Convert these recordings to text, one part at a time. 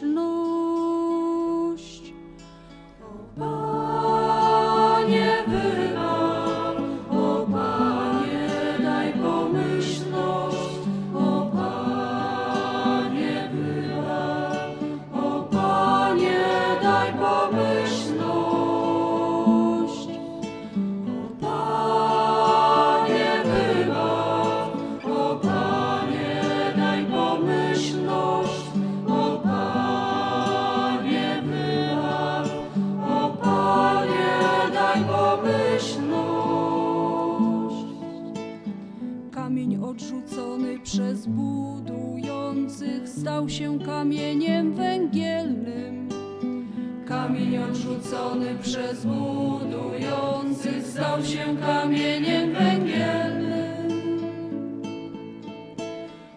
pomyślność. Kamień odrzucony przez budujących stał się kamieniem węgielnym. Kamień odrzucony przez budujących stał się kamieniem węgielnym.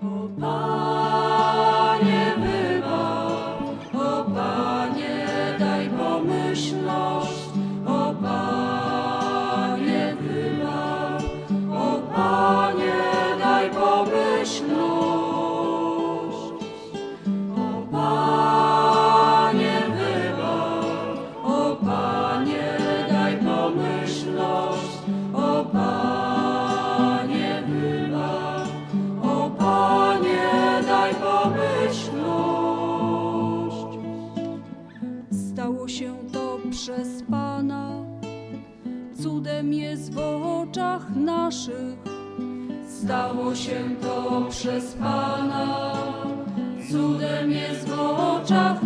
O Panie, przez Pana, cudem jest w oczach naszych. Stało się to przez Pana, cudem jest w oczach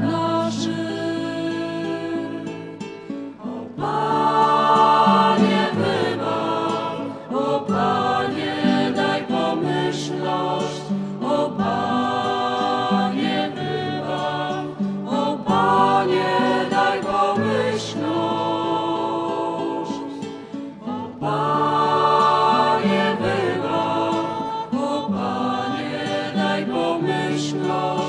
Oh.